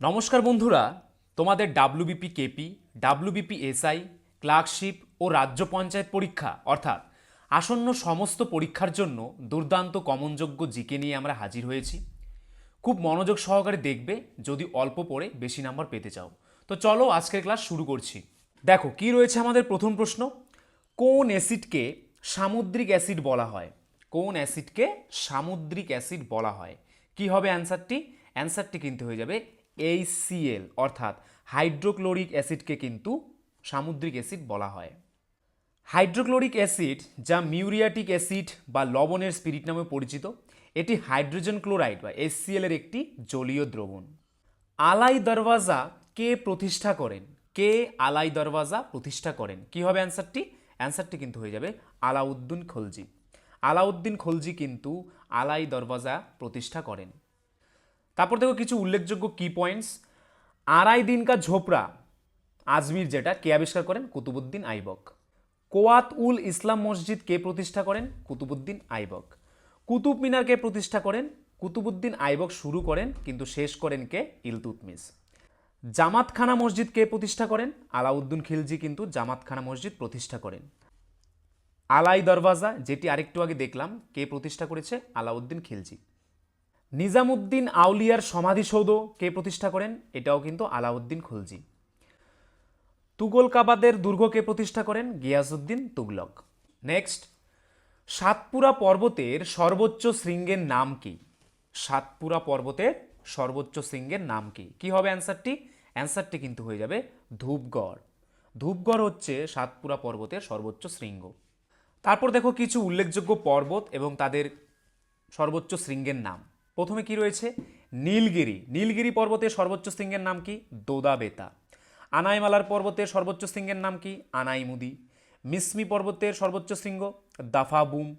নমস্কার বন্ধুরা, তোমাদের WBP KP WBP SI clerkship ও রাজ্য পঞ্চায়েত পরীক্ষা, অর্থাৎ আসন্ন সমস্ত পরীক্ষার জন্য দুর্দান্ত কমনযোগ্য জিকে নিয়ে আমরা হাজির হয়েছি। খুব মনোযোগ সহকারে দেখবে, যদি অল্প পড়ে বেশি নাম্বার পেতে চাও। তো চলো আজকের ক্লাস শুরু করছি। দেখো, কি রয়েছে আমাদের প্রথম প্রশ্ন? কোন অ্যাসিডকে সামুদ্রিক অ্যাসিড বলা হয়? কোন অ্যাসিডকে সামুদ্রিক অ্যাসিড বলা হয়? কি হবে অ্যান্সারটি? অ্যান্সারটি কিন্তু হয়ে যাবে এইচসিএল অর্থাৎ হাইড্রোক্লোরিক অ্যাসিডকে কিন্তু সামুদ্রিক অ্যাসিড বলা হয়। হাইড্রোক্লোরিক অ্যাসিড, যা মিউরিয়াটিক অ্যাসিড বা লবণের স্পিরিট নামে পরিচিত, এটি হাইড্রোজেন ক্লোরাইড বা HCl এর একটি জলীয় দ্রবণ। আলাই দরওয়াজা কে প্রতিষ্ঠা করেন? কে আলাই দরওয়াজা প্রতিষ্ঠা করেন? কি হবে অ্যান্সারটি? অ্যান্সারটি কিন্তু হয়ে যাবে আলাউদ্দিন খলজি। আলাউদ্দিন খলজি কিন্তু আলাই দরওয়াজা প্রতিষ্ঠা করেন। তারপর দেখো কিছু উল্লেখযোগ্য কি পয়েন্টস আড়াই দিন কা ঝোপড়া, আজমির যেটা, কে আবিষ্কার করেন? কুতুবুদ্দিন আইবক। কোয়াত উল ইসলাম মসজিদ কে প্রতিষ্ঠা করেন? কুতুবুদ্দিন আইবক। কুতুব মিনার কে প্রতিষ্ঠা করেন? কুতুবুদ্দিন আইবক শুরু করেন, কিন্তু শেষ করেন কে? ইলতুতমিস জামাতখানা মসজিদ কে প্রতিষ্ঠা করেন? আলাউদ্দিন খিলজি কিন্তু জামাতখানা মসজিদ প্রতিষ্ঠা করেন। আলাই দরওয়াজা, যেটি আরেকটু আগে দেখলাম, কে প্রতিষ্ঠা করেছে? আলাউদ্দিন খিলজি। নিজামুদ্দিন আউলিয়ার সমাধিসৌধ কে প্রতিষ্ঠা করেন? এটাও কিন্তু আলাউদ্দিন খুলজি। তুগলকাবাদের দুর্গকে প্রতিষ্ঠা করেন? গিয়াসুদ্দিন তুগলক। নেক্সট সাতপুরা পর্বতের সর্বোচ্চ শৃঙ্গের নাম কি? সাতপুরা পর্বতের সর্বোচ্চ শৃঙ্গের নাম কি? কি হবে অ্যান্সারটি? অ্যান্সারটি কিন্তু হয়ে যাবে ধূপগড়। ধূপগড় হচ্ছে সাতপুরা পর্বতের সর্বোচ্চ শৃঙ্গ। তারপর দেখো কিছু উল্লেখযোগ্য পর্বত এবং তাদের সর্বোচ্চ শৃঙ্গের নাম। প্রথমে কি রয়েছে? নীলগিরি। নীলগিরি পর্বতের সর্বোচ্চ শৃঙ্গের নাম কি? দোদাবেতা। আনাইমালার পর্বতের সর্বোচ্চ শৃঙ্গের নাম কি? আনাইমুদি। মিসমি পর্বতের সর্বোচ্চ শৃঙ্গ? দাফাবুম।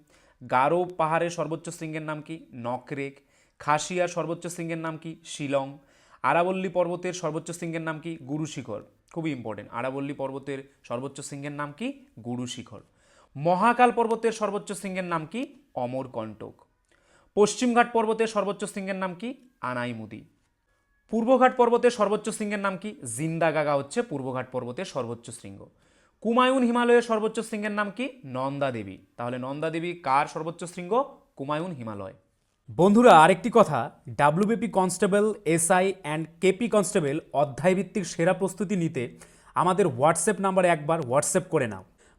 গারো পাহাড়ের সর্বোচ্চ শৃঙ্গের নাম কি? নকরেক। খাসিয়ার সর্বোচ্চ শৃঙ্গের নাম কি? শিলং। আরাবল্লী পর্বতের সর্বোচ্চ শৃঙ্গের নাম কি? গুরু শিখর খুবই ইম্পর্টেন্ট আরাবল্লী পর্বতের সর্বোচ্চ শৃঙ্গের নাম কি? গুরু শিখর মহাকাল পর্বতের সর্বোচ্চ শৃঙ্গের নাম কি? অমরকণ্টক। পশ্চিমঘাট পর্বতের সর্বোচ্চ শৃঙ্গের নাম কি? আনাইমুদি। পূর্বঘাট পর্বতের সর্বোচ্চ শৃঙ্গের নাম কি? জিন্দাগাগা হচ্ছে পূর্বঘাট পর্বতের সর্বোচ্চ শৃঙ্গ। কুমায়ুন হিমালয়ের সর্বোচ্চ শৃঙ্গের নাম কি? নন্দা দেবী তাহলে নন্দা দেবী কার সর্বোচ্চ শৃঙ্গ? কুমায়ুন হিমালয়। বন্ধুরা, আরেকটি কথা। WBP constable, SI and KP constable অধ্যায়ভিত্তিক সেরা প্রস্তুতি নিতে আমাদের হোয়াটসঅ্যাপ নাম্বারে একবার হোয়াটসঅ্যাপ করে নাও।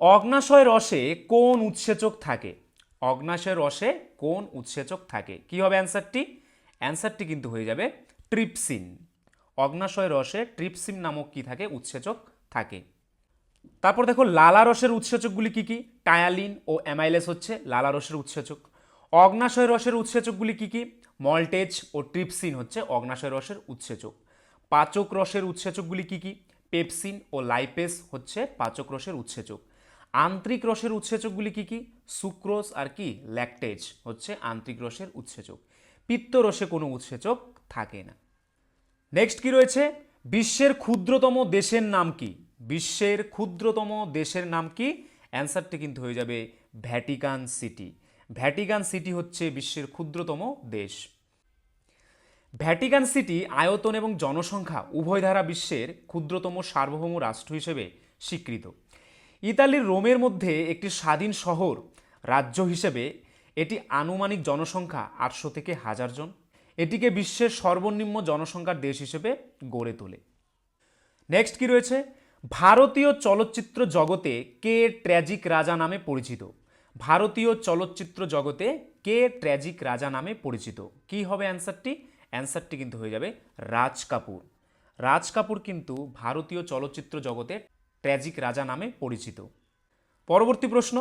অগ্নাশয় রসে কোন উৎসেচক থাকে? অগ্নাশয় রসে কোন উৎসেচক থাকে? কি হবে অ্যান্সারটি? অ্যান্সারটি কিন্তু হয়ে যাবে ট্রিপসিন। অগ্নাশয় রসে ট্রিপসিন নামক কি থাকে? উৎসেচক থাকে। তারপর দেখো, লালা রসের উৎসেচকগুলি কি কি? টায়ালিন ও অ্যামাইলেস হচ্ছে লালা রসের উৎসেচক। অগ্নাশয় রসের উৎসেচকগুলি কি কি? মল্টেজ ও ট্রিপসিন হচ্ছে অগ্নাশয় রসের উৎসেচক। পাচক রসের উৎসেচকগুলি কি কি? পেপসিন ও লাইপেস হচ্ছে পাচক রসের উৎসেচক। আন্তরিক রসের উৎসেচকগুলি কি কি? সুক্রোজ আর কি? ল্যাকটেজ হচ্ছে আন্তরিক রসের উৎসেচক। পিত্ত রসে কোনো উৎসেচক থাকে না। নেক্সট কি রয়েছে? বিশ্বের ক্ষুদ্রতম দেশের নাম কি? বিশ্বের ক্ষুদ্রতম দেশের নাম কি? অ্যান্সারটি কিন্তু হয়ে যাবে ভ্যাটিকান সিটি ভ্যাটিকান সিটি হচ্ছে বিশ্বের ক্ষুদ্রতম দেশ। ভ্যাটিকান সিটি আয়তন এবং জনসংখ্যা উভয় ধারা বিশ্বের ক্ষুদ্রতম সার্বভৌম রাষ্ট্র হিসেবে স্বীকৃত। ইতালির রোমের মধ্যে একটি স্বাধীন শহর। রাজ্য হিসেবে এটি আনুমানিক জনসংখ্যা আটশো থেকে হাজার জন। এটিকে বিশ্বের সর্বনিম্ন জনসংখ্যার দেশ হিসেবে গড়ে তোলে। নেক্সট কি রয়েছে? ভারতীয় চলচ্চিত্র জগতে কে ট্র্যাজিক রাজা নামে পরিচিত। ভারতীয় চলচ্চিত্র জগতে কে ট্র্যাজিক রাজা নামে পরিচিত। কি হবে অ্যান্সারটি? অ্যান্সারটি কিন্তু হয়ে যাবে রাজ কাপুর। রাজ কাপুর কিন্তু ভারতীয় চলচ্চিত্র জগতে ট্র্যাজিক রাজা নামে পরিচিত। পরবর্তী প্রশ্ন,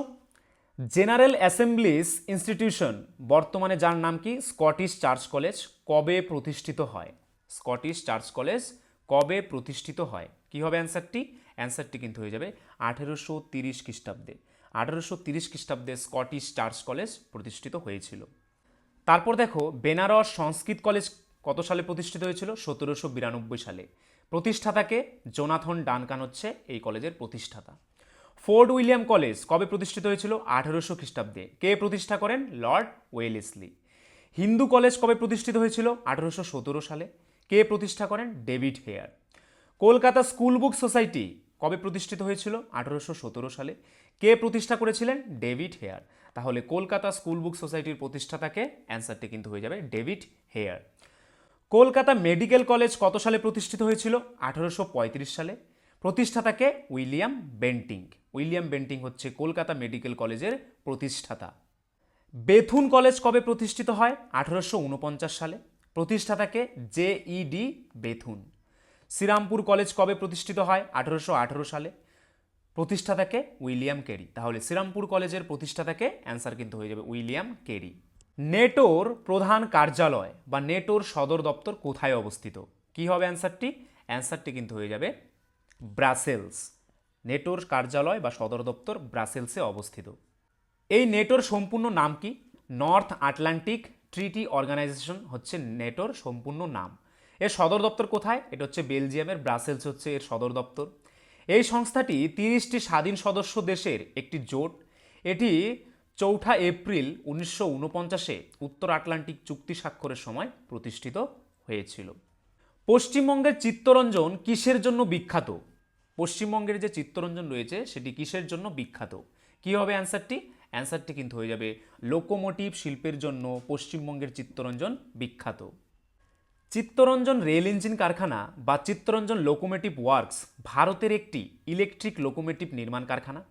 জেনারেল অ্যাসেম্বলিস ইনস্টিটিউশন, বর্তমানে যার নাম কি? স্কটিশ চার্চ কলেজ কবে প্রতিষ্ঠিত হয়? স্কটিশ চার্চ কলেজ কবে প্রতিষ্ঠিত হয়? কি হবে অ্যান্সারটি? অ্যান্সারটি কিন্তু হয়ে যাবে আঠেরোশো তিরিশ খ্রিস্টাব্দে। আঠেরোশো তিরিশ খ্রিস্টাব্দে স্কটিশ চার্চ কলেজ প্রতিষ্ঠিত হয়েছিল। তারপর দেখো, বেনারস সংস্কৃত কলেজ কত সালে প্রতিষ্ঠিত হয়েছিল? সতেরোশো বিরানব্বই সালে। প্রতিষ্ঠাতাকে জোনাথন ডানকান হচ্ছে এই কলেজের প্রতিষ্ঠাতা। ফোর্ট উইলিয়াম কলেজ কবে প্রতিষ্ঠিত হয়েছিল? আঠেরোশো খ্রিস্টাব্দে। কে প্রতিষ্ঠা করেন? Lord Wellesley. হিন্দু কলেজ কবে প্রতিষ্ঠিত হয়েছিল? আঠেরোশো সতেরো সালে। কে প্রতিষ্ঠা করেন? David Hare. Kolkata school book society কবে প্রতিষ্ঠিত হয়েছিল? আঠেরোশো সতেরো সালে। কে প্রতিষ্ঠা করেছিলেন? David Hare. তাহলে কলকাতা স্কুল বুক সোসাইটির প্রতিষ্ঠাতাকে অ্যান্সারটি কিন্তু হয়ে যাবে David Hare. Kolkata medical college কত সালে প্রতিষ্ঠিত হয়েছিল? আঠারোশো পঁয়ত্রিশ সালে। প্রতিষ্ঠাতাকে উইলিয়াম বেন্টিং। উইলিয়াম বেন্টিং হচ্ছে কলকাতা মেডিকেল কলেজের প্রতিষ্ঠাতা। বেথুন কলেজ কবে প্রতিষ্ঠিত হয়? আঠারোশো উনপঞ্চাশ সালে। প্রতিষ্ঠাতাকে J E D Bethune. Serampore college কবে প্রতিষ্ঠিত হয়? আঠারোশো সালে। প্রতিষ্ঠাতাকে উইলিয়াম কেরি। তাহলে শ্রীরামপুর কলেজের প্রতিষ্ঠাতাকে অ্যান্সার কিন্তু হয়ে যাবে উইলিয়াম কেরি। নেটোর প্রধান কার্যালয় বা নেটোর সদর দপ্তর কোথায় অবস্থিত? কি হবে অ্যান্সারটি? অ্যান্সারটি কিন্তু হয়ে যাবে ব্রাসেলস। নেটোর কার্যালয় বা সদর দপ্তর ব্রাসেলসে অবস্থিত। এই নেটোর সম্পূর্ণ নাম কি? নর্থ আটলান্টিক ট্রিটি অর্গানাইজেশন হচ্ছে নেটোর সম্পূর্ণ নাম। এর সদর দপ্তর কোথায়? এটা হচ্ছে বেলজিয়ামের, ব্রাসেলস হচ্ছে এর সদর দপ্তর। এই সংস্থাটি তিরিশটি স্বাধীন সদস্য দেশের একটি জোট। এটি চৌঠা এপ্রিল উনিশশো উনপঞ্চাশে উত্তর আটলান্টিক চুক্তি স্বাক্ষরের সময় প্রতিষ্ঠিত হয়েছিল। পশ্চিমবঙ্গের চিত্তরঞ্জন কিসের জন্য বিখ্যাত? পশ্চিমবঙ্গের যে চিত্তরঞ্জন রয়েছে, সেটি কিসের জন্য বিখ্যাত? কি হবে অ্যান্সারটি? অ্যান্সারটি কিন্তু হয়ে যাবে, লোকোমোটিভ শিল্পের জন্য পশ্চিমবঙ্গের চিত্তরঞ্জন বিখ্যাত। চিত্তরঞ্জন রেল ইঞ্জিন কারখানা বা চিত্তরঞ্জন লোকোমোটিভ ওয়ার্কস, ভারতের একটি ইলেকট্রিক লোকোমোটিভ নির্মাণ কারখানা।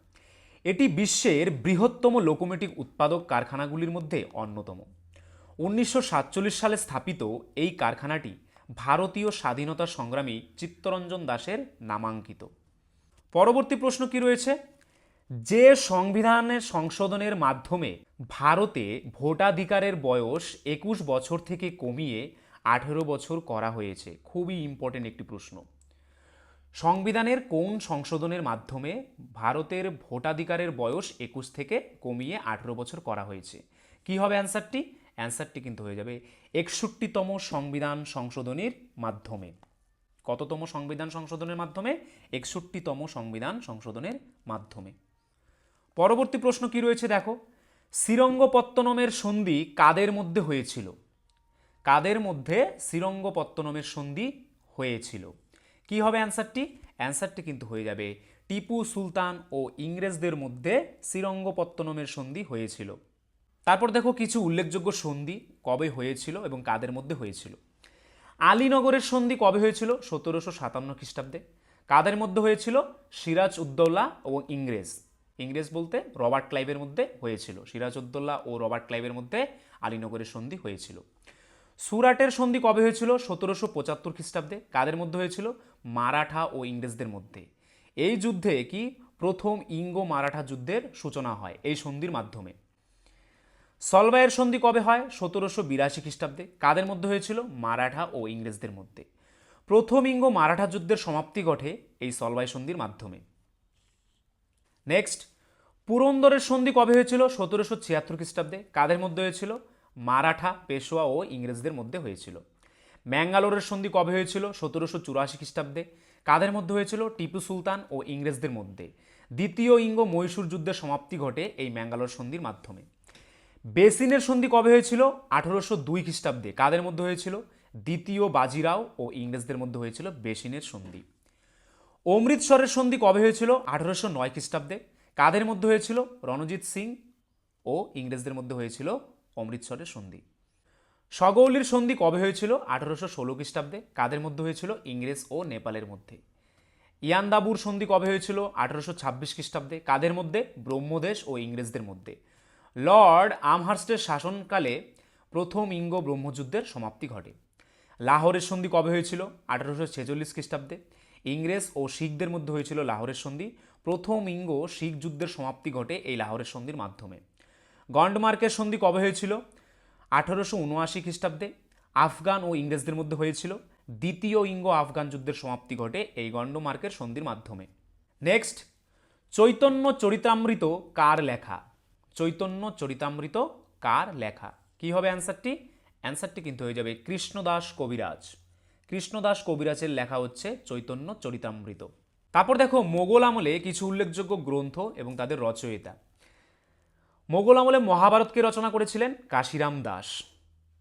এটি বিশ্বের বৃহত্তম লোকোমোটিভ উৎপাদক কারখানাগুলির মধ্যে অন্যতম। উনিশশো সাতচল্লিশ সালে স্থাপিত এই কারখানাটি ভারতীয় স্বাধীনতা সংগ্রামী চিত্তরঞ্জন দাসের নামাঙ্কিত। পরবর্তী প্রশ্ন কি রয়েছে? যে সংবিধানের সংশোধনের মাধ্যমে ভারতে ভোটাধিকারের বয়স একুশ বছর থেকে কমিয়ে আঠেরো বছর করা হয়েছে, খুবই ইম্পর্টেন্ট একটি প্রশ্ন। সংবিধানের কোন সংশোধনের মাধ্যমে ভারতের ভোটাধিকারের বয়স একুশ থেকে কমিয়ে আঠেরো বছর করা হয়েছে? কি হবে অ্যান্সারটি? অ্যান্সারটি কিন্তু হয়ে যাবে একষট্টিতম সংবিধান সংশোধনীর মাধ্যমে। কততম সংবিধান সংশোধনের মাধ্যমে? একষট্টিতম সংবিধান সংশোধনের মাধ্যমে। পরবর্তী প্রশ্ন কি রয়েছে দেখো? শ্রীরঙ্গপত্তনমের সন্ধি কাদের মধ্যে হয়েছিল? কাদের মধ্যে শ্রীরঙ্গপত্তনমের সন্ধি হয়েছিল? কি হবে অ্যান্সারটি? অ্যান্সারটি কিন্তু হয়ে যাবে টিপু সুলতান ও ইংরেজদের মধ্যে শ্রীরঙ্গপত্তনমের সন্ধি হয়েছিল। তারপর দেখো কিছু উল্লেখযোগ্য সন্ধি কবে হয়েছিল এবং কাদের মধ্যে হয়েছিল। আলীনগরের সন্ধি কবে হয়েছিল? সতেরোশো সাতান্ন খ্রিস্টাব্দে। কাদের মধ্যে হয়েছিল? সিরাজ উদ্দৌলা ও ইংরেজ। ইংরেজ বলতে রবার্ট ক্লাইভের মধ্যে হয়েছিল। সিরাজ উদ্দৌলা ও রবার্ট ক্লাইভের মধ্যে আলীনগরের সন্ধি হয়েছিল। সুরাটের সন্ধি কবে হয়েছিল? সতেরোশো পঁচাত্তর খ্রিস্টাব্দে। কাদের মধ্যে হয়েছিল? মারাঠা ও ইংরেজদের মধ্যে। এই যুদ্ধে কি প্রথম ইঙ্গো মারাঠা যুদ্ধের সূচনা হয়? এই সন্ধির মাধ্যমে। সলবাইয়ের সন্ধি কবে হয়? সতেরোশো বিরাশি খ্রিস্টাব্দে। কাদের মধ্যে হয়েছিল? মারাঠা ও ইংরেজদের মধ্যে। প্রথম ইঙ্গো মারাঠা যুদ্ধের সমাপ্তি ঘটে এই সলবাই সন্ধির মাধ্যমে। নেক্সট, পুরন্দরের সন্ধি কবে হয়েছিল? সতেরোশো ছিয়াত্তর খ্রিস্টাব্দে। কাদের মধ্যে হয়েছিল? মারাঠা, পেশোয়া ও ইংরেজদের মধ্যে হয়েছিল। ম্যাঙ্গালোরের সন্ধি কবে হয়েছিল? সতেরোশো চুরাশি খ্রিস্টাব্দে। কাদের মধ্যে হয়েছিল? টিপু সুলতান ও ইংরেজদের মধ্যে। দ্বিতীয় ইঙ্গ মহীশূর যুদ্ধের সমাপ্তি ঘটে এই ম্যাঙ্গালোর সন্ধির মাধ্যমে। বেসিনের সন্ধি কবে হয়েছিল? আঠারোশো দুই খ্রিস্টাব্দে। কাদের মধ্যে হয়েছিল? দ্বিতীয় বাজিরাও ও ইংরেজদের মধ্যে হয়েছিল বেসিনের সন্ধি। অমৃতসরের সন্ধি কবে হয়েছিল? আঠারোশো নয় খ্রিস্টাব্দে। কাদের মধ্যে হয়েছিল? রণজিৎ সিং ও ইংরেজদের মধ্যে হয়েছিল অমৃতসরের সন্ধি। সগৌলির সন্ধি কবে হয়েছিল? আঠারোশো ষোলো খ্রিস্টাব্দে। কাদের মধ্যে হয়েছিল? ইংরেজ ও নেপালের মধ্যে। ইয়ান্দাবুর সন্ধি কবে হয়েছিল? আঠারোশো ছাব্বিশ খ্রিস্টাব্দে। কাদের মধ্যে? ব্রহ্মদেশ ও ইংরেজদের মধ্যে। লর্ড আমহার্স্টের শাসনকালে প্রথম ইঙ্গ ব্রহ্মযুদ্ধের সমাপ্তি ঘটে। লাহোরের সন্ধি কবে হয়েছিল? আঠারোশো ছেচল্লিশ খ্রিস্টাব্দে। ইংরেজ ও শিখদের মধ্যে হয়েছিল লাহোরের সন্ধি। প্রথম ইঙ্গ শিখ যুদ্ধের সমাপ্তি ঘটে এই লাহোরের সন্ধির মাধ্যমে। গন্ডমার্কের সন্ধি কবে হয়েছিল? আঠারোশো উনআশি খ্রিস্টাব্দে আফগান ও ইংরেজদের মধ্যে হয়েছিল দ্বিতীয় ইঙ্গ আফগান যুদ্ধের সমাপ্তি ঘটে এই গন্ডমার্কের সন্ধির মাধ্যমে। নেক্সট চৈতন্য চরিতামৃত কার লেখা? চৈতন্য চরিতামৃত কার লেখা? কি হবে অ্যান্সারটি? অ্যান্সারটি কিন্তু হয়ে যাবে কৃষ্ণদাস কবিরাজ। কৃষ্ণদাস কবিরাজের লেখা হচ্ছে চৈতন্য চরিতামৃত। তারপর দেখো মোগল আমলে কিছু উল্লেখযোগ্য গ্রন্থ এবং তাদের রচয়িতা। মোগল আমলে মহাভারতকে রচনা করেছিলেন কাশিরাম দাস।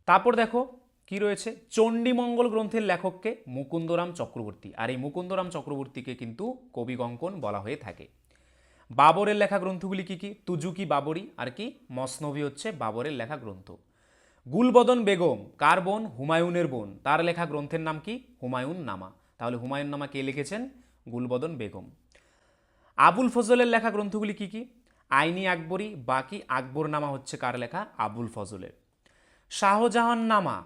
তারপর দেখো কি রয়েছে? চণ্ডীমঙ্গল গ্রন্থের লেখককে মুকুন্দরাম চক্রবর্তী। আর এই মুকুন্দরাম চক্রবর্তীকে কিন্তু কবি কঙ্কন বলা হয়ে থাকে। বাবরের লেখা গ্রন্থগুলি কি কি? তুজুকি বাবরি আর কি? মসনবি হচ্ছে বাবরের লেখা গ্রন্থ। গুলবদন বেগম, কার বোন? হুমায়ুনের বোন। তার লেখা গ্রন্থের নাম কি? হুমায়ুন নামা তাহলে হুমায়ুন নামা কে লিখেছেন? গুলবদন বেগম। আবুল ফজলের লেখা গ্রন্থগুলি কি কি? আইনি আকবরী, বাকি আকবর নামা হচ্ছে কার লেখা? আবুল ফজলের। শাহজাহান নামা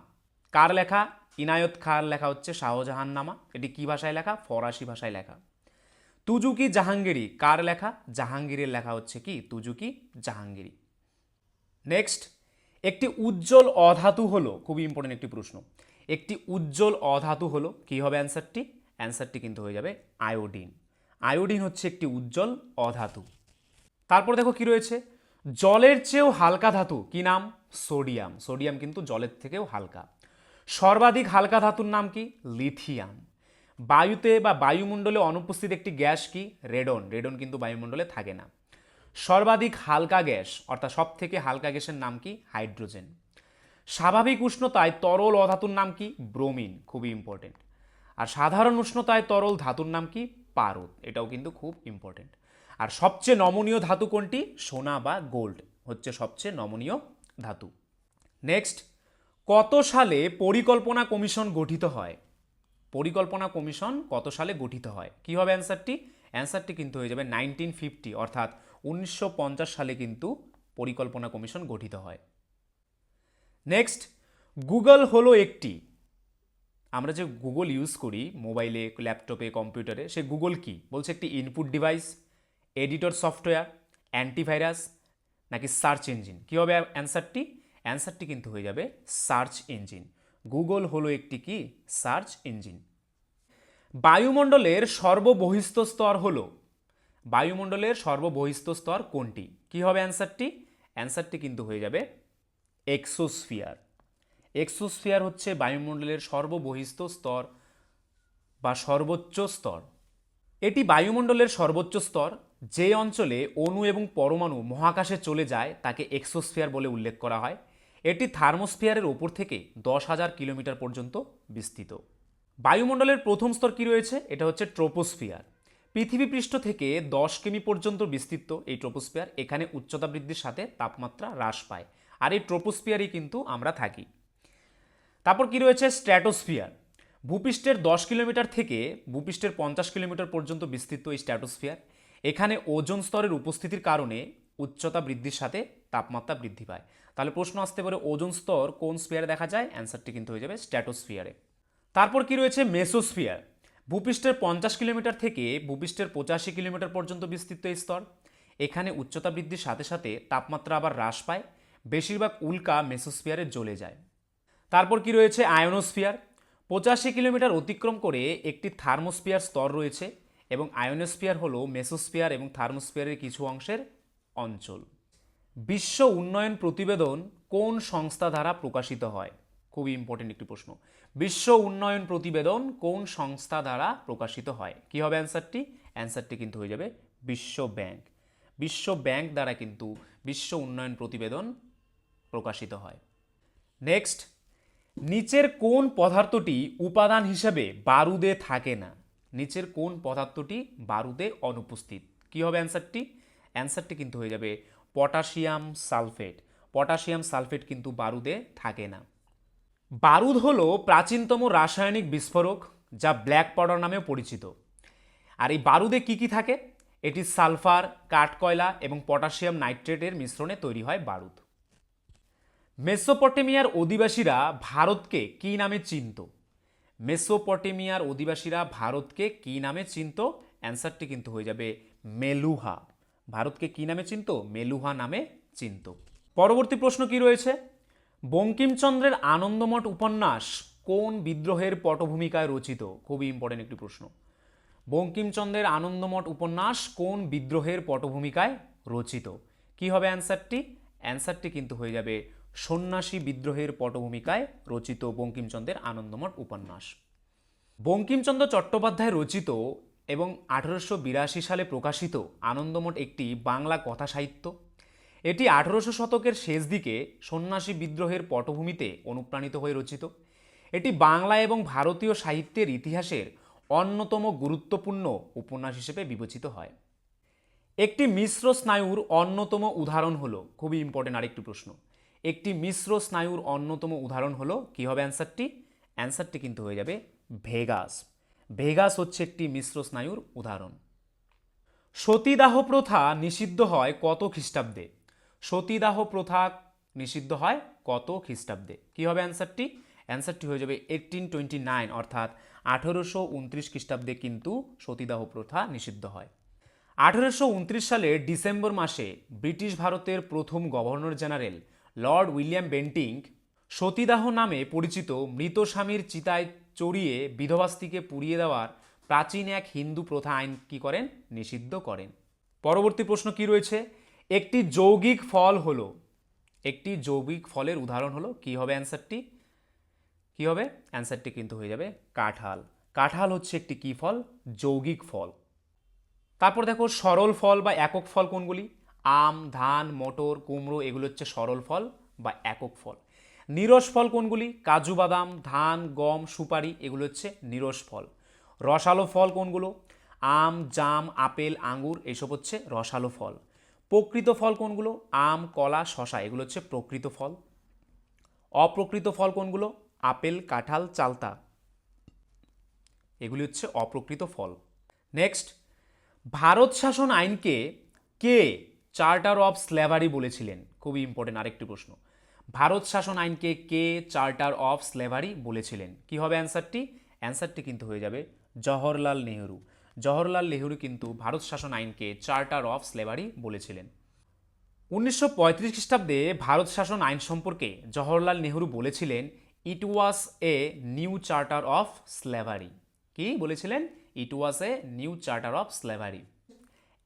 কার লেখা? ইনায়ত খাঁর লেখা হচ্ছে শাহজাহান নামা এটি কি ভাষায় লেখা? ফরাসি ভাষায় লেখা। তুজুকি জাহাঙ্গীরি, কার লেখা? জাহাঙ্গীরের লেখা হচ্ছে কি? তুজুকি জাহাঙ্গীরি। নেক্সট, একটি উজ্জ্বল অধাতু হলো, খুবই ইম্পর্টেন্ট একটি প্রশ্ন। একটি উজ্জ্বল অধাতু হলো, কি হবে অ্যান্সারটি অ্যান্সারটি কিন্তু হয়ে যাবে আয়োডিন। আয়োডিন হচ্ছে একটি উজ্জ্বল অধাতু। তারপর দেখো কি রয়েছে? জলের চেয়েও হালকা ধাতু, কি নাম? সোডিয়াম। সোডিয়াম কিন্তু জলের থেকেও হালকা। সর্বাধিক হালকা ধাতুর নাম কি? লিথিয়াম। বায়ুতে বা বায়ুমণ্ডলে অনুপস্থিত একটি গ্যাস কি? রেডন। রেডন কিন্তু বায়ুমণ্ডলে থাকে না। সর্বাধিক হালকা গ্যাস, অর্থাৎ সব থেকে হালকা গ্যাসের নাম কি? হাইড্রোজেন। স্বাভাবিক উষ্ণতায় তরল অধাতুর নাম কি? ব্রোমিন, খুবই ইম্পর্টেন্ট আর সাধারণ উষ্ণতায় তরল ধাতুর নাম কি? পারদ। এটাও কিন্তু খুব ইম্পর্টেন্ট আর সবচেয়ে নমনীয় ধাতু কোনটি? সোনা বা গোল্ড হচ্ছে সবচেয়ে নমনীয় ধাতু। নেক্সট কত সালে পরিকল্পনা কমিশন গঠিত হয়? পরিকল্পনা কমিশন কত সালে গঠিত হয়? কি হবে অ্যান্সারটি? অ্যান্সারটি কিন্তু হয়ে যাবে নাইনটিন ফিফটি, অর্থাৎ উনিশশো পঞ্চাশ সালে কিন্তু পরিকল্পনা কমিশন গঠিত হয়। নেক্সট গুগল হলো একটি। আমরা যে গুগল ইউজ করি, মোবাইলে, ল্যাপটপে, কম্পিউটারে, সে গুগল কি? বলছে একটি input device. Editor software antivirus নাকি সার্চ ইঞ্জিন কী হবে অ্যান্সারটি অ্যান্সারটি কিন্তু হয়ে যাবে সার্চ ইঞ্জিন গুগল হলো একটি কি? সার্চ ইঞ্জিন বায়ুমণ্ডলের সর্ববহিস্থ স্তর হলো। বায়ুমণ্ডলের সর্ববহিস্থ স্তর কোনটি? কি হবে অ্যান্সারটি অ্যান্সারটি কিন্তু হয়ে যাবে এক্সোস্ফিয়ার এক্সোস্ফিয়ার হচ্ছে বায়ুমণ্ডলের সর্ববহিস্থ স্তর বা সর্বোচ্চ স্তর। এটি বায়ুমণ্ডলের সর্বোচ্চ স্তর। যে অঞ্চলে অণু এবং পরমাণু মহাকাশে চলে যায়, তাকে এক্সোস্ফিয়ার বলে উল্লেখ করা হয়। এটি থার্মোস্ফিয়ারের ওপর থেকে দশ হাজার কিলোমিটার পর্যন্ত বিস্তৃত। বায়ুমণ্ডলের প্রথম স্তর কি রয়েছে? এটা হচ্ছে ট্রোপোস্ফিয়ার। পৃথিবী পৃষ্ঠ থেকে দশ কিমি পর্যন্ত বিস্তৃত এই ট্রোপোস্ফিয়ার। এখানে উচ্চতা বৃদ্ধির সাথে তাপমাত্রা হ্রাস পায়। আর এই ট্রোপোস্ফিয়ারই কিন্তু আমরা থাকি। তারপর কি রয়েছে? স্ট্র্যাটোস্ফিয়ার। ভূপৃষ্ঠের দশ কিলোমিটার থেকে ভূপৃষ্ঠের পঞ্চাশ কিলোমিটার পর্যন্ত বিস্তৃত এই স্ট্র্যাটোস্ফিয়ার। এখানে ওজন স্তরের উপস্থিতির কারণে উচ্চতা বৃদ্ধির সাথে তাপমাত্রা বৃদ্ধি পায়। তাহলে প্রশ্ন আসতে পারে, ওজন স্তর কোন স্পিয়ারে দেখা যায়? অ্যান্সারটি কিন্তু হয়ে যাবে স্ট্যাটোস্ফিয়ারে তারপর কি রয়েছে? মেসোস্ফিয়ার ভূপৃষ্ঠের পঞ্চাশ কিলোমিটার থেকে ভূপৃষ্ঠের পঁচাশি কিলোমিটার পর্যন্ত বিস্তৃত এই স্তর। এখানে উচ্চতা বৃদ্ধির সাথে সাথে তাপমাত্রা আবার হ্রাস পায়। বেশিরভাগ উল্কা মেসোস্ফিয়ারে জ্বলে যায়। তারপর কি রয়েছে? আয়নোস্ফিয়ার পঁচাশি কিলোমিটার অতিক্রম করে একটি থার্মোস্ফিয়ার স্তর রয়েছে। এবং আয়নোস্ফিয়ার হলো মেসোস্ফিয়ার এবং থার্মোস্ফিয়ারের কিছু অংশের অঞ্চল। বিশ্ব উন্নয়ন প্রতিবেদন কোন সংস্থা দ্বারা প্রকাশিত হয়? খুব খুবই ইম্পর্টেন্ট একটি প্রশ্ন। বিশ্ব উন্নয়ন প্রতিবেদন কোন সংস্থা দ্বারা প্রকাশিত হয়? কি হবে অ্যান্সারটি অ্যান্সারটি কিন্তু হয়ে যাবে বিশ্ব ব্যাংক। বিশ্ব ব্যাংক দ্বারা কিন্তু বিশ্ব উন্নয়ন প্রতিবেদন প্রকাশিত হয়। নেক্সট নিচের কোন পদার্থটি উপাদান হিসেবে বারুদে থাকে না? নিচের কোন পদার্থটি বারুদে অনুপস্থিত? কি হবে অ্যান্সারটি? অ্যান্সারটি কিন্তু হয়ে যাবে পটাশিয়াম সালফেট। পটাশিয়াম সালফেট কিন্তু বারুদে থাকে না। বারুদ হলো প্রাচীনতম রাসায়নিক বিস্ফোরক যা ব্ল্যাক পাউডার নামেও পরিচিত। আর এই বারুদে কি কি থাকে? এটি সালফার, কাঠকয়লা এবং পটাশিয়াম নাইট্রেটের মিশ্রণে তৈরি হয় বারুদ। মেসোপটেমিয়ার অধিবাসীরা ভারতকে কি নামে চিনত? মেসোপটেমিয়ার অধিবাসীরা ভারতকে কি নামে চিনত? অ্যান্সারটি কিন্তু হয়ে যাবে মেলুহা। ভারতকে কি নামে চিনত? মেলুহা নামে চিনত। পরবর্তী প্রশ্ন কি রয়েছে? বঙ্কিমচন্দ্রের আনন্দমঠ উপন্যাস কোন বিদ্রোহের পটভূমিকায় রচিত? খুবই ইম্পর্টেন্ট একটি প্রশ্ন। বঙ্কিমচন্দ্রের আনন্দমঠ উপন্যাস কোন বিদ্রোহের পটভূমিকায় রচিত? কি হবে অ্যান্সারটি? অ্যান্সারটি কিন্তু হয়ে যাবে সন্ন্যাসী বিদ্রোহের পটভূমিকায় রচিত বঙ্কিমচন্দ্রের আনন্দমঠ উপন্যাস। বঙ্কিমচন্দ্র চট্টোপাধ্যায় রচিত এবং আঠারোশো বিরাশি সালে প্রকাশিত আনন্দমঠ একটি বাংলা কথা সাহিত্য। এটি আঠারোশো শতকের শেষ দিকে সন্ন্যাসী বিদ্রোহের পটভূমিতে অনুপ্রাণিত হয়ে রচিত। এটি বাংলা এবং ভারতীয় সাহিত্যের ইতিহাসের অন্যতম গুরুত্বপূর্ণ উপন্যাস হিসেবে বিবেচিত হয়। একটি মিশ্র স্নায়ুর অন্যতম উদাহরণ হলো, খুবই ইম্পর্টেন্ট আরেকটি প্রশ্ন। একটি মিশ্র স্নায়ুর অন্যতম উদাহরণ হলো, কি হবে অ্যান্সারটি? অ্যান্সারটি কিন্তু হয়ে যাবে ভেগাস। ভেগাস হচ্ছে একটি মিশ্র স্নায়ুর উদাহরণ। সতীদাহ প্রথা নিষিদ্ধ হয় কত খ্রিস্টাব্দে? সতীদাহ প্রথা নিষিদ্ধ হয় কত খ্রিস্টাব্দে? কি হবে অ্যান্সারটি? অ্যান্সারটি হয়ে যাবে এইটিন টোয়েন্টি নাইন অর্থাৎ আঠেরোশো উনত্রিশ খ্রিস্টাব্দে কিন্তু সতীদাহ প্রথা নিষিদ্ধ হয়। আঠেরোশো উনত্রিশ সালের ডিসেম্বর মাসে ব্রিটিশ ভারতের প্রথম governor general Lord William Bentinck সতীদাহ নামে পরিচিত মৃত স্বামীর চিতায় চড়িয়ে বিধবা স্ত্রীকে পুড়িয়ে দেওয়ার প্রাচীন এক হিন্দু প্রথা আইন কি করেন? নিষিদ্ধ করেন। পরবর্তী প্রশ্ন কি রয়েছে? একটি যৌগিক ফল হলো, একটি যৌগিক ফলের উদাহরণ হলো, কি হবে অ্যান্সারটি? কি হবে? অ্যান্সারটি কিন্তু হয়ে যাবে কাঁঠাল। কাঁঠাল হচ্ছে একটি কি ফল? যৌগিক ফল। তারপর দেখো সরল ফল বা একক ফল কোনগুলি? আম, ধান, মটর, কুমড়ো, এগুলো হচ্ছে সরল ফল বা একক ফল। নিরস ফল কোনগুলি? কাজু, বাদাম, ধান, গম, সুপারি, এগুলো হচ্ছে নিরস ফল। রসালো ফল কোনগুলো? আম, জাম, আপেল, আঙ্গুর, এসব হচ্ছে রসালো ফল। প্রকৃত ফল কোনগুলো? আম, কলা শশা এগুলো হচ্ছে প্রকৃত ফল। অপ্রকৃত ফল কোনগুলো? আপেল, কাঁঠাল, চালতা। এগুলি হচ্ছে অপ্রকৃত ফল। নেক্সট, ভারত শাসন আইনকে কে চার্টার অফ স্ল্যাভারি বলেছিলেন, খুবই ইম্পর্টেন্ট আরেকটি প্রশ্ন। ভারত শাসন আইনকে কে চার্টার অফ স্ল্যাভারি বলেছিলেন? কি হবে অ্যান্সারটি? অ্যান্সারটি কিন্তু হয়ে যাবে জওহরলাল নেহরু। জওহরলাল নেহরু কিন্তু ভারত শাসন আইনকে চার্টার অফ স্লেভারি বলেছিলেন। উনিশশো পঁয়ত্রিশ খ্রিস্টাব্দে ভারত শাসন আইন সম্পর্কে জওহরলাল নেহরু বলেছিলেন it was a new charter of slavery কি বলেছিলেন? It was a new charter of slavery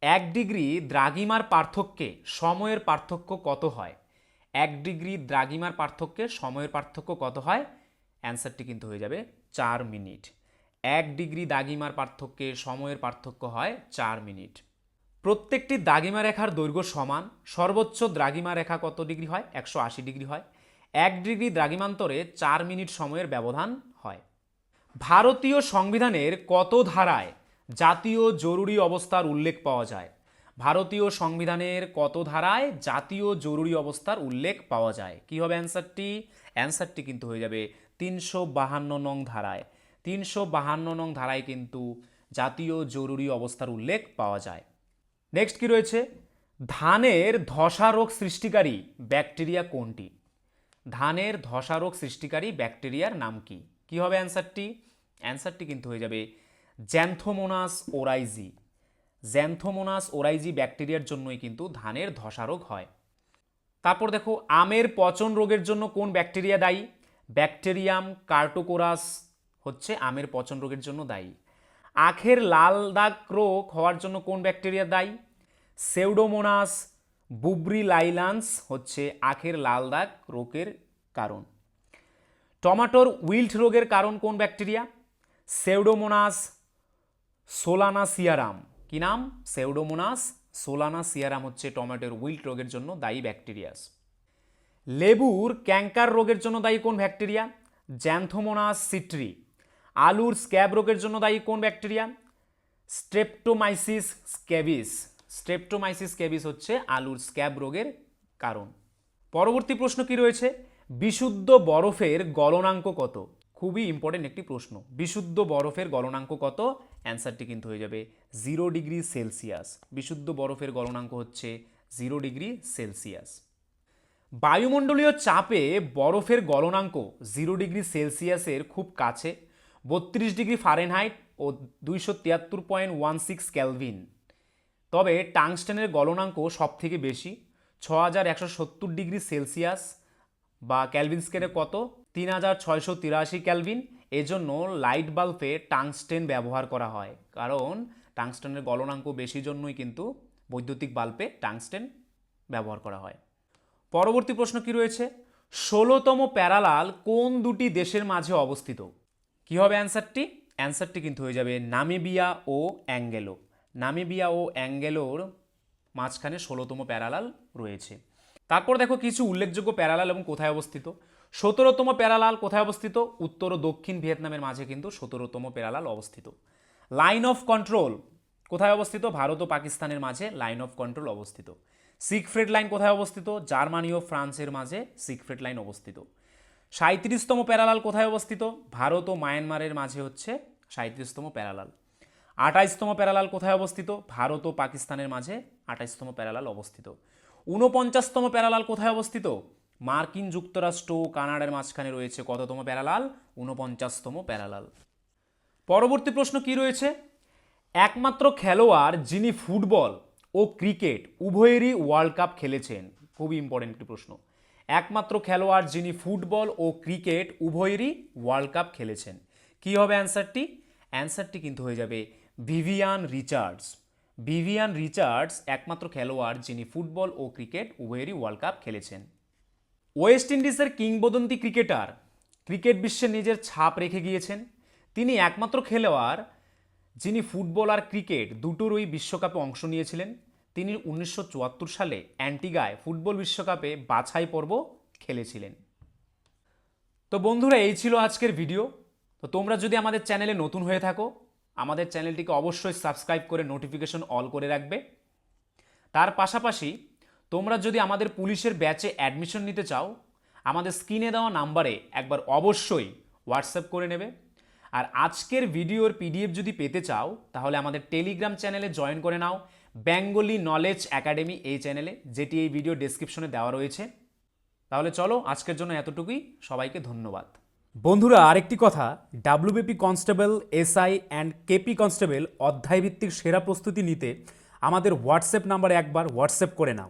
এক ডিগ্রি দ্রাগিমার পার্থক্যে সময়ের পার্থক্য কত হয়? এক ডিগ্রি দ্রাগিমার পার্থক্যে সময়ের পার্থক্য কত হয়? অ্যান্সারটি কিন্তু হয়ে যাবে চার মিনিট। এক ডিগ্রি দাগিমার পার্থক্যে সময়ের পার্থক্য হয় চার মিনিট। প্রত্যেকটি দাগিমা রেখার দৈর্ঘ্য সমান, সর্বোচ্চ দ্রাগিমা রেখা কত ডিগ্রি হয়? একশো আশি ডিগ্রি হয়। এক ডিগ্রি দ্রাগিমান্তরে চার মিনিট সময়ের ব্যবধান হয়। ভারতীয় সংবিধানের কত ধারায় জাতীয় জরুরি অবস্থার উল্লেখ পাওয়া যায়। ভারতীয় সংবিধানের কত ধারায় জাতীয় জরুরি অবস্থার উল্লেখ পাওয়া যায়? কি হবে অ্যান্সারটি? অ্যান্সারটি কিন্তু হয়ে যাবে তিনশো বাহান্ন নং ধারায়। তিনশো বাহান্ন নং ধারায় কিন্তু জাতীয় জরুরি অবস্থার উল্লেখ পাওয়া যায়। নেক্সট কি রয়েছে? ধানের ধসা রোগ সৃষ্টিকারী ব্যাকটেরিয়া কোনটি? ধানের ধসা রোগ সৃষ্টিকারী ব্যাকটেরিয়ার নাম কি? কি হবে অ্যান্সারটি? অ্যান্সারটি কিন্তু হয়ে যাবে জ্যান্থোমোনাস ওরাইজি। জ্যান্থোমোনাস ওরাইজি ব্যাকটেরিয়ার জন্যই কিন্তু ধানের ধসা রোগ হয়। তারপর দেখো, আমের পচন রোগের জন্য কোন ব্যাকটেরিয়া দায়ী? ব্যাকটেরিয়াম কার্টোকোরাস হচ্ছে আমের পচন রোগের জন্য দায়ী। আখের লাল দাগ রোগ হওয়ার জন্য কোন ব্যাকটেরিয়া দায়ী? সেউডোমোনাস বুব্রিলাইলান্স হচ্ছে আখের লাল দাগ রোগের কারণ। টমাটোর উইল্ট রোগের কারণ কোন ব্যাকটেরিয়া? সেউডোমোনাস সোলানা সিয়ারাম। কি নাম? সেউডোমোনাস সোলানা সিয়ারাম হচ্ছে টমেটোর উইল্ট রোগের জন্য দায়ী ব্যাকটেরিয়াস লেবুর ক্যাঙ্কার রোগের জন্য দায়ী কোন ব্যাকটেরিয়া? জ্যান্থোমোনাস সিট্রি। আলুর স্ক্যাব রোগের জন্য দায়ী কোন bacteria? Streptomyces scabies. Streptomyces scabies হচ্ছে আলুর স্ক্যাব রোগের কারণ। পরবর্তী প্রশ্ন কি রয়েছে? বিশুদ্ধ বরফের গলনাঙ্ক কত? খুবই ইম্পর্টেন্ট একটি প্রশ্ন। বিশুদ্ধ বরফের গলনাঙ্ক কত? অ্যান্সারটি কিন্তু হয়ে যাবে জিরো ডিগ্রি সেলসিয়াস। বিশুদ্ধ বরফের গলনাঙ্ক হচ্ছে জিরো ডিগ্রি সেলসিয়াস। বায়ুমণ্ডলীয় চাপে বরফের গলনাঙ্ক জিরো ডিগ্রি সেলসিয়াসের খুব কাছে, বত্রিশ ডিগ্রি ফারেনহাইট ও দুইশো তিয়াত্তর পয়েন্ট ওয়ান সিক্স ক্যালভিন তবে টাংস্টেনের গলনাঙ্ক সব থেকে বেশি, ছ হাজার একশো সত্তর ডিগ্রি সেলসিয়াস বা ক্যালভিন স্কেলে কত? তিন হাজার ছয়শো তিরাশি ক্যালভিন এজন্য লাইট বাল্বে টাংস্টেন ব্যবহার করা হয়। কারণ টাংস্টেনের গলনাঙ্ক বেশি জন্যই কিন্তু বৈদ্যুতিক বাল্বে টাংস্টেন ব্যবহার করা হয়। পরবর্তী প্রশ্ন কি রয়েছে? ষোলোতম প্যারালাল কোন দুটি দেশের মাঝে অবস্থিত? কি হবে অ্যান্সারটি? অ্যান্সারটি কিন্তু হয়ে যাবে নামিবিয়া ও অ্যাঙ্গেলো। নামিবিয়া ও অ্যাঙ্গেলোর মাঝখানে ষোলোতম প্যারালাল রয়েছে। তারপর দেখো কিছু উল্লেখযোগ্য প্যারালাল এবং কোথায় অবস্থিত? সতেরোতম প্যারালাল কোথায় অবস্থিত? উত্তর ও দক্ষিণ ভিয়েতনামের মাঝে কিন্তু সতেরোতম প্যারালাল অবস্থিত। লাইন অফ কন্ট্রোল কোথায় অবস্থিত? ভারত ও পাকিস্তানের মাঝে লাইন অফ কন্ট্রোল অবস্থিত। সিকফ্রেড লাইন কোথায় অবস্থিত? জার্মানি ও ফ্রান্সের মাঝে সিকফ্রেড লাইন অবস্থিত। সাঁত্রিশতম প্যারালাল কোথায় অবস্থিত? ভারত ও মায়ানমারের মাঝে হচ্ছে সাঁত্রিশতম প্যারালাল আঠাইশতম প্যারালাল কোথায় অবস্থিত? ভারত ও পাকিস্তানের মাঝে আঠাইশতম প্যারালাল অবস্থিত। ঊনপঞ্চাশতম প্যারালাল কোথায় অবস্থিত? মার্কিন যুক্তরাষ্ট্র ও কানাডার মাঝখানে রয়েছে কততম প্যারালাল? ঊনপঞ্চাশতম প্যারালাল। পরবর্তী প্রশ্ন কি রয়েছে? একমাত্র খেলোয়াড় যিনি ফুটবল ও ক্রিকেট উভয়েরই ওয়ার্ল্ড কাপ খেলেছেন খুবই ইম্পর্টেন্ট একটি প্রশ্ন। একমাত্র খেলোয়াড় যিনি ফুটবল ও ক্রিকেট উভয়েরই ওয়ার্ল্ড কাপ খেলেছেন। কি হবে অ্যান্সারটি? অ্যান্সারটি কিন্তু হয়ে যাবে ভিভিয়ান রিচার্ডস। ভিভিয়ান রিচার্ডস একমাত্র খেলোয়াড় যিনি ফুটবল ও ক্রিকেট উভয়েরই ওয়ার্ল্ড কাপ খেলেছেন। ওয়েস্ট ইন্ডিজের কিংবদন্তি ক্রিকেটার, ক্রিকেট বিশ্বে নিজের ছাপ রেখে গিয়েছেন। তিনি একমাত্র খেলোয়াড় যিনি ফুটবল আর ক্রিকেট দুটোরই বিশ্বকাপে অংশ নিয়েছিলেন। তিনি উনিশশো চুয়াত্তর সালে অ্যান্টিগায় ফুটবল বিশ্বকাপে বাছাই পর্ব খেলেছিলেন। তো বন্ধুরা, এই ছিল আজকের ভিডিও। তো তোমরা যদি আমাদের চ্যানেলে নতুন হয়ে থাকো, আমাদের চ্যানেলটিকে অবশ্যই সাবস্ক্রাইব করে নোটিফিকেশন অল করে রাখবে। তার পাশাপাশি তোমরা যদি আমাদের পুলিশের ব্যাচে অ্যাডমিশন নিতে চাও, আমাদের স্ক্রিনে দেওয়া নাম্বারে একবার অবশ্যই হোয়াটসঅ্যাপ করে নেবে। আর আজকের ভিডিওর পিডিএফ যদি পেতে চাও, তাহলে আমাদের টেলিগ্রাম চ্যানেলে জয়েন করে নাও। বেঙ্গলি নলেজ একাডেমি এই চ্যানেলে যেটি এই ভিডিও ডেসক্রিপশনে দেওয়া রয়েছে। তাহলে চলো, আজকের জন্য এতটুকুই। সবাইকে ধন্যবাদ। বন্ধুরা, আরেকটি কথা। WBP constable SI and KP constable অধ্যায়ভিত্তিক সেরা প্রস্তুতি নিতে আমাদের হোয়াটসঅ্যাপ নাম্বারে একবার হোয়াটসঅ্যাপ করে নাও।